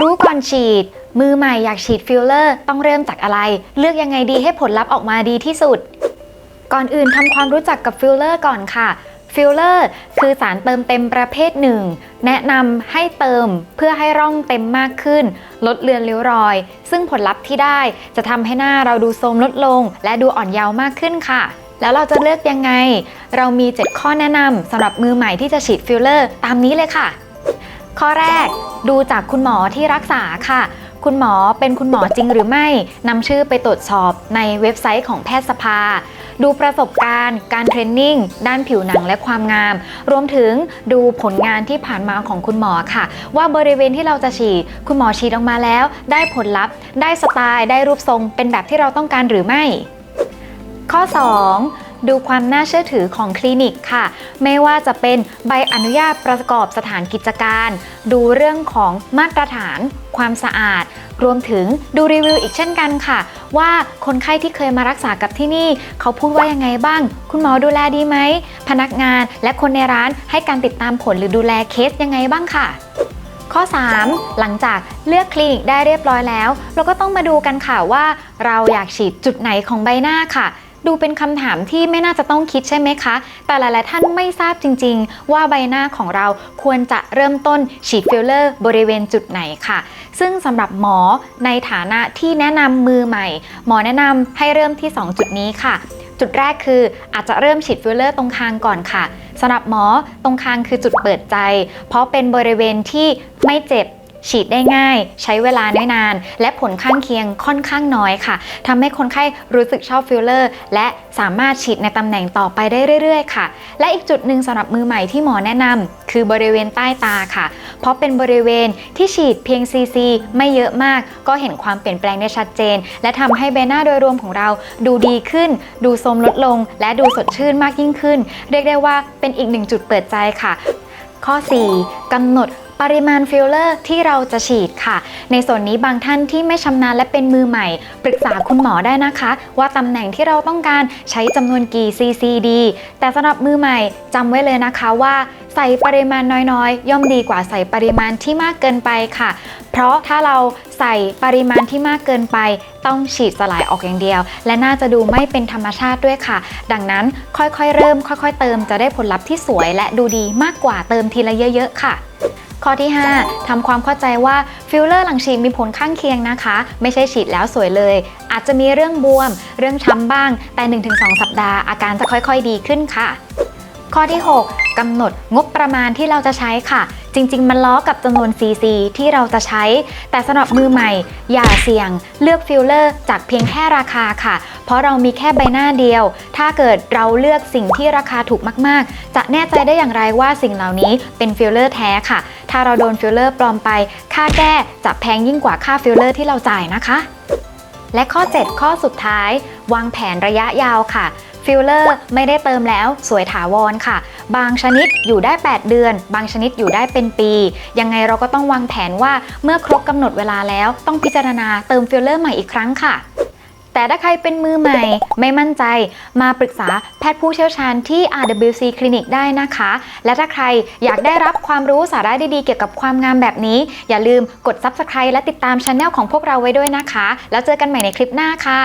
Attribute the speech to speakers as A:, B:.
A: รู้ก่อนฉีด มือใหม่อยากฉีดฟิลเลอร์ ต้องเริ่มจากอะไร เลือกยังไงดีให้ผลลัพธ์ออกมาดีที่สุด ก่อนอื่นทำความรู้จักกับฟิลเลอร์ก่อนค่ะฟิลเลอร์คือสารเติมเต็มประเภทหนึ่ง แนะนำให้เติมเพื่อให้ร่องเต็มมากขึ้น ลดเลือนริ้วรอย ซึ่งผลลัพธ์ที่ได้จะทำให้หน้าเราดูโทรมลดลง และดูอ่อนเยาว์มากขึ้นค่ะ แล้วเราจะเลือกยังไง เรามี 7 ข้อแนะนำสำหรับมือใหม่ที่จะฉีดฟิลเลอร์ ตามนี้เลยค่ะ ข้อแรกดูจากคุณหมอที่รักษาค่ะ คุณหมอเป็นคุณหมอจริงหรือไม่นำชื่อไปตรวจสอบในเว็บไซต์ของแพทยสภา ดูประสบการณ์ การเทรนนิ่ง ด้านผิวหนังและความงาม รวมถึงดูผลงานที่ผ่านมาของคุณหมอค่ะ ว่าบริเวณที่เราจะฉีดคุณหมอฉีดออกมาแล้ว ได้ผลลัพธ์ ได้สไตล์ ได้รูปทรง เป็นแบบที่เราต้องการหรือไม่ ข้อ 2 ดูความน่าเชื่อถือของคลินิกค่ะ ไม่ว่าจะเป็นใบอนุญาตประกอบสถานกิจการ ดูเรื่องของมาตรฐาน ความสะอาด รวมถึงดูรีวิวอีกเช่นกันค่ะ ว่าคนไข้ที่เคยมารักษากับที่นี่ เขาพูดว่ายังไงบ้าง คุณหมอดูแลดีไหม พนักงานและคนในร้านให้การติดตามผลหรือดูแลเคสยังไงบ้างค่ะข้อ 3 หลังจากเลือกคลินิกได้เรียบร้อยแล้ว เราก็ต้องมาดูกันค่ะว่า เราอยากฉีดจุดไหนของใบหน้าค่ะ ดูเป็นคำถามที่ไม่น่าจะต้องคิดใช่ไหมคะ แต่หลาย ๆ ท่านไม่ทราบจริง ๆ ว่าใบหน้าของเราควรจะเริ่มต้นฉีดฟิลเลอร์บริเวณจุดไหนค่ะ ซึ่งสำหรับหมอในฐานะที่แนะนำมือใหม่ หมอแนะนำให้เริ่มที่ 2 จุดนี้ค่ะ จุดแรกคืออาจจะเริ่มฉีดฟิลเลอร์ตรงคางก่อนค่ะสำหรับหมอตรงคางคือจุดเปิดใจ เพราะเป็นบริเวณที่ไม่เจ็บ ฉีดได้ง่าย ใช้เวลาน้อยนาน และผลข้างเคียงค่อนข้างน้อยค่ะทำให้คนไข้รู้สึกชอบฟิลเลอร์ และสามารถฉีดในตำแหน่งต่อไปได้เรื่อยๆ ค่ะ และอีกจุดหนึ่งสำหรับมือใหม่ที่หมอแนะนำคือบริเวณใต้ตาค่ะ เพราะเป็นบริเวณที่ฉีดเพียงซีซีไม่เยอะมาก ก็เห็นความเปลี่ยนแปลงได้ชัดเจน และทำให้ใบหน้าโดยรวมของเราดูดีขึ้น ดูโทรมลดลง และดูสดชื่นมากยิ่งขึ้น เรียกได้ว่าเป็นอีกหนึ่งจุดเปิดใจค่ะ ข้อ 4กำหนด ปริมาณฟิลเลอร์ที่เราจะฉีดค่ะ ในส่วนนี้บางท่านที่ไม่ชำนาญและเป็นมือใหม่ ปรึกษาคุณหมอได้นะคะ ว่าตำแหน่งที่เราต้องการใช้จำนวนกี่ซีซีดีแต่สำหรับมือใหม่จำไว้เลยนะคะว่าใส่ปริมาณน้อยๆ ย่อมดีกว่าใส่ปริมาณที่มากเกินไปค่ะ ราะถ้าเราใส่ปริมาณที่มากเกินไป ต้องฉีดสลายออกอย่างเดียว และน่าจะดูไม่เป็นธรรมชาติด้วยค่ะ ดังนั้นค่อยๆ เริ่ม ค่อย ๆ เติมจะได้ผลลัพธ์ที่สวย และดูดีมากกว่าเติมทีละเยอะ ๆ ค่ะข้อที่ 5ทำความเข้าใจว่าฟิลเลอร์หลังฉีดมีผลข้างเคียงนะคะ ไม่ใช่ฉีดแล้วสวยเลย อาจจะมีเรื่องบวม เรื่องช้ำบ้าง แต่ 1-2 สัปดาห์อาการจะค่อยๆดีขึ้นค่ะ ข้อที่ 6กำหนดงบประมาณที่เราจะใช้ค่ะ จริง ๆ มันล้อกับจำนวน CC ที่เราจะใช้ แต่สำหรับมือใหม่ อย่าเสี่ยงเลือกฟิลเลอร์จากเพียงแค่ราคาค่ะ เพราะเรามีแค่ใบหน้าเดียว ถ้าเกิดเราเลือกสิ่งที่ราคาถูกมาก ๆ จะแน่ใจได้อย่างไรว่าสิ่งเหล่านี้เป็นฟิลเลอร์แท้ค่ะ ถ้าเราโดนฟิลเลอร์ปลอมไป ค่าแก้จะแพงยิ่งกว่าค่าฟิลเลอร์ที่เราจ่ายนะคะ และข้อ 7 ข้อสุดท้าย วางแผนระยะยาวค่ะ ฟิลเลอร์ไม่ได้เติมแล้วสวยถาวรค่ะ บางชนิดอยู่ได้ 8 เดือน บางชนิดอยู่ได้เป็นปี ยังไงเราก็ต้องวางแผนว่าเมื่อครบกำหนดเวลาแล้ว ต้องพิจารณาเติมฟิลเลอร์ใหม่อีกครั้งค่ะแต่ถ้าใครเป็นมือใหม่ไม่มั่นใจมาปรึกษาแพทย์ผู้เชี่ยวชาญที่ RWC Clinic ได้นะคะ และถ้าใครอยากได้รับความรู้สาระดีๆเกี่ยวกับความงามแบบนี้ อย่าลืมกด Subscribe และติดตามช anel ของพวกเราไว้ด้วยนะคะ แล้วเจอกันใหม่ในคลิปหน้าค่ะ